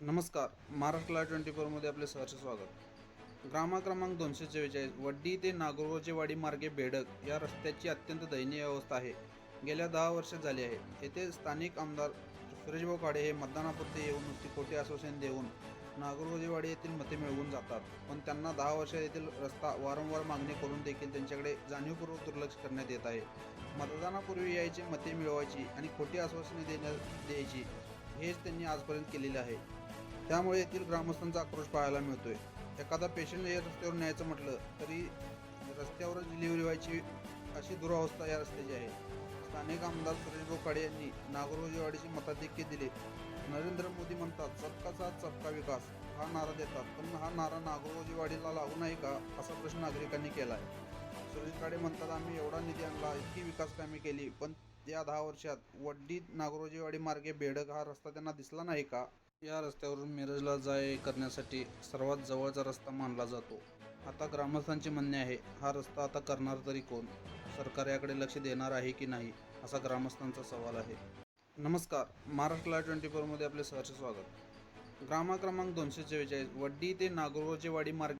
नमस्कार Maharashtra live twenty फोरमध्ये आपले सहर्ष स्वागत. ग्रामा क्रमांक दोनशे चव्वेचाळीस वड्डी ते नागरोजेवाडी मार्गे बेडक या रस्त्याची अत्यंत दयनीय अवस्था आहे. गेल्या दहा वर्ष झाली आहे. येथे स्थानिक आमदार सुरेशभाऊ काडे हे मतदानापुरते येऊन नुसती खोटे आश्वासन देऊन नागरोजेवाडी येथील मते मिळवून जातात. पण त्यांना दहा वर्ष येथील रस्ता वारंवार मागणी करून देखील त्यांच्याकडे जाणीवपूर्वक दुर्लक्ष करण्यात येत आहे. मतदानापूर्वी यायची मते मिळवायची आणि खोटी आश्वासने देण्यात द्यायची हेच त्यांनी आजपर्यंत केलेले आहे. त्यामुळे येथील ग्रामस्थांचा आक्रोश पाहायला मिळतोय. एखादा पेशंट या रस्त्यावर न्यायचं म्हटलं तरी रस्त्यावरच डिलिव्हरी व्हायची अशी दुरावस्था या रस्त्याची आहे. स्थानिक आमदार सुरेश बोकाडे यांनी नागरोजीवाडीचे मताधिक्य दिले. नरेंद्र मोदी म्हणतात सबका साथ सबका विकास. हा नारा देतात. पण हा नारा नागरोजीवाडीला लागू नाही का? असा प्रश्न नागरिकांनी केला आहे सुरेश काडे म्हणतात आम्ही एवढा निधी आणला इतकी विकास कामे केली पण या दहा वर्षात वड्डी नागरोजीवाडी मार्गे बेडक हा रस्ता त्यांना दिसला नाही का? या रस्त्यावरून मिरजला जाय करण्यासाठी सर्वात जवळचा रस्ता मानला जातो. आता ग्रामस्थांचे म्हणणे आहे हा रस्ता आता करणार तरी कोण? सरकार याकडे लक्ष देणार आहे की नाही? असा ग्रामस्थांचा सवाल आहे. नमस्कार महाराष्ट्र लाईव्ह ट्वेंटी फोरमध्ये आपले सहर्ष स्वागत. ग्रामा क्रमांक दोनशे चव्वेचाळीस वड्डी ते नागरोजेवाडी मार्ग